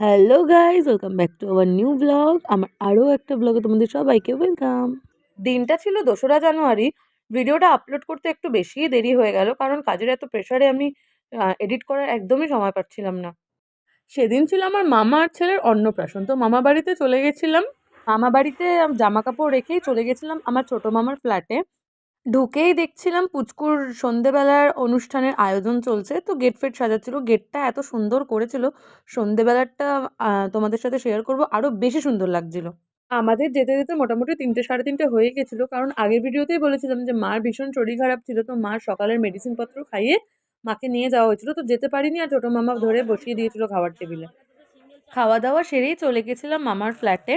Hello guys welcome back to our new vlog. আমার আরও একটা ব্লগে তোমাদের সবাইকে ওয়েলকাম। দিনটা ছিল দোসরা জানুয়ারি। ভিডিওটা আপলোড করতে একটু বেশিই দেরি হয়ে গেল, কারণ কাজের এত প্রেশারে আমি এডিট করার একদমই সময় পাচ্ছিলাম না। সেদিন ছিল আমার মামা আর ছেলের অন্নপ্রাশন। তো মামা বাড়িতে চলে গেছিলাম। মামা বাড়িতে জামা কাপড় রেখেই চলে গেছিলাম আমার ছোটো মামার ফ্ল্যাটে ঢুকেই দেখছিলাম পুচকুর সন্ধেবেলার অনুষ্ঠানের আয়োজন চলছে। তো গেট ফেট সাজাচ্ছিল। গেটটা এত সুন্দর করেছিল। সন্ধেবেলারটা তোমাদের সাথে শেয়ার করব। আরও বেশি সুন্দর লাগছিল। আমাদের যেতে যেতে মোটামুটি তিনটে, সাড়ে তিনটে হয়ে গেছিল। কারণ আগের ভিডিওতেই বলেছিলাম যে মার ভীষণ শরীর খারাপ ছিল। তো মার সকালের মেডিসিনপত্র খাইয়ে মাকে নিয়ে যাওয়া হয়েছিল। তো যেতে পারিনি আর ছোটো মামা ধরে বসিয়ে দিয়েছিল খাবার টেবিলে খাওয়া দাওয়া সেরেই চলে গেছিলাম মামার ফ্ল্যাটে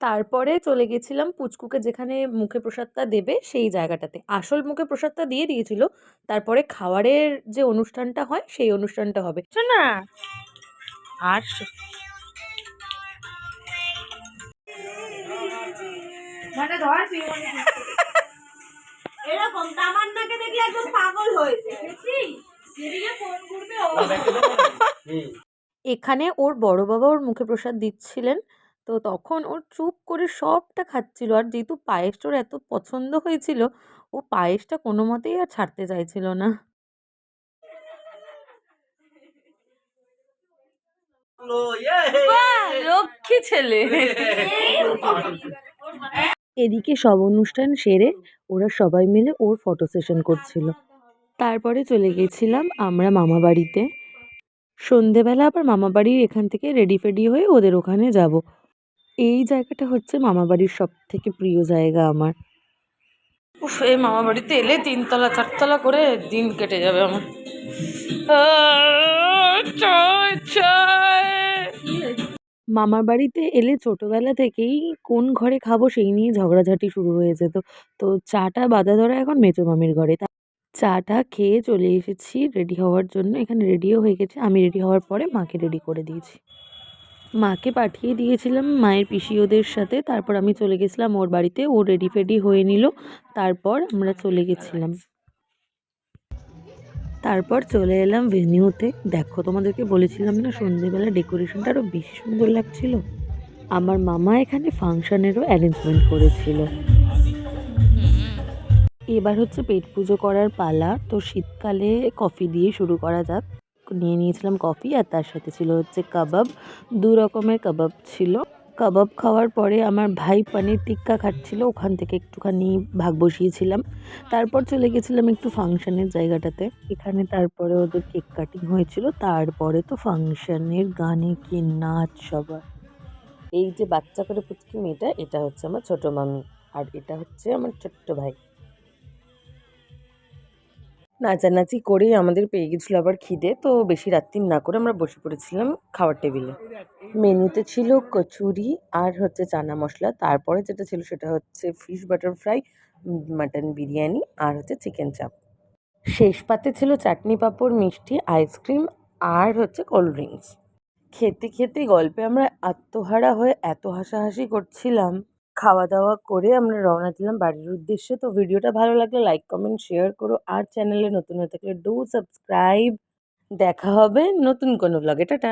তারপরে চলে গেছিলাম পুচকুকে যেখানে মুখে প্রসাদটা দেবে সেই জায়গাটাতে। আসল মুখে প্রসাদটা দিয়ে দিয়েছিল তারপরে খাবারের যে অনুষ্ঠানটা হয় সেই অনুষ্ঠানটা হবে। না আর মানে এরকম তামান্নাকে দেখলে একদম পাগল হয়েছে ফোন করবে এখানে ওর বড় বাবা ওর মুখে প্রসাদ দিচ্ছিলেন তো তখন ওর চুপ করে সবটা খাচ্ছিল। আর যেহেতু পায়েসটা ওর এত পছন্দ হয়েছিল ও পায়েসটা কোনো মতেই আর ছাড়তে চাইছিল না। লক্ষ্মী ছেলে। এদিকে সব অনুষ্ঠান সেরে ওরা সবাই মিলে ওর ফটো সেশন করছিল। তারপরে চলে গেছিলাম আমরা মামা বাড়িতে। সন্ধেবেলা আবার মামা বাড়ির এখান থেকে রেডি ফেডি হয়ে ওদের ওখানে যাব। এই জায়গাটা হচ্ছে মামাবাড়ির সব থেকে প্রিয় জায়গা আমার। উফ এই মামা বাড়িতে এলে তিনতলা চারতলা করে দিন কেটে যাবে আমার। মামার বাড়িতে এলে ছোটবেলা থেকেই কোন ঘরে খাব সেই নিয়ে ঝগড়াঝাটি শুরু হয়ে যেত। তো চাটা বাধা ধরা এখন মেজো মামির ঘরে। তা চাটা খেয়ে চলে এসেছি রেডি হওয়ার জন্য। এখানে রেডিও হয়ে গেছে। আমি রেডি হওয়ার পরে মাকে রেডি করে দিয়েছি। মাকে পাঠিয়ে দিয়েছিলাম মায়ের পিসি ওদের সাথে। তারপর আমি চলে গেছিলাম ওর বাড়িতে। ও রেডি ফেডি হয়ে নিল। তারপর আমরা চলে গেছিলাম। তারপর চলে এলাম ভেনিউতে দেখো, তোমাদেরকে বলেছিলাম না, সন্ধেবেলা ডেকোরেশনটা আরও বেশি সুন্দর লাগছিল? আমার মামা এখানে ফাংশনেরও অ্যারেঞ্জমেন্ট করেছিল। এবার হচ্ছে পেট পুজো করার পালা। তো শীতকালে কফি দিয়ে শুরু করা যাক। নিয়ে নিয়েছিলাম কফি আর তার সাথে ছিল হচ্ছে কাবাব। দু রকমের কাবাব ছিল। কাবাব খাওয়ার পরে আমার ভাই পানির টিক্কা খাচ্ছিল। ওখান থেকে একটুখানি ভাগ বসিয়েছিলাম। তারপর চলে গেছিলাম একটু ফাংশানের জায়গাটাতে। এখানে তারপরে ওদের কেক কাটিং হয়েছিল। তারপরে তো ফাংশানের গানে কি নাচ সবার। এই যে বাচ্চা করে পুচকি মেয়েটা, এটা হচ্ছে আমার ছোট মামি। আর এটা হচ্ছে আমার ছোট্ট ভাই। নাচানাচি করেই আমাদের পেয়ে গেছিল আবার খিদে। তো বেশি রাত্রি না করে আমরা বসে পড়েছিলাম খাওয়ার টেবিলে। মেনুতে ছিল কচুরি আর হচ্ছে চানা মশলা। তারপরে যেটা ছিল সেটা হচ্ছে fish butter fry mutton biryani আর হচ্ছে চিকেন চাপ শেষ পাতে ছিল চাটনি পাঁপড়, মিষ্টি আইসক্রিম আর হচ্ছে কোল্ড ড্রিঙ্কস খেতে খেতে গল্পে আমরা আত্মহারা হয়ে এত হাসাহাসি করছিলাম। খাওয়া দাওয়া করে আমরা রওনা দিলাম বাড়ির উদ্দেশ্যে। তো ভিডিওটা ভালো লাগলে লাইক কমেন্ট শেয়ার করো। আর চ্যানেলে নতুন হয়ে থাকলে ডু সাবস্ক্রাইব দেখা হবে নতুন কোনো ব্লগে টাটা।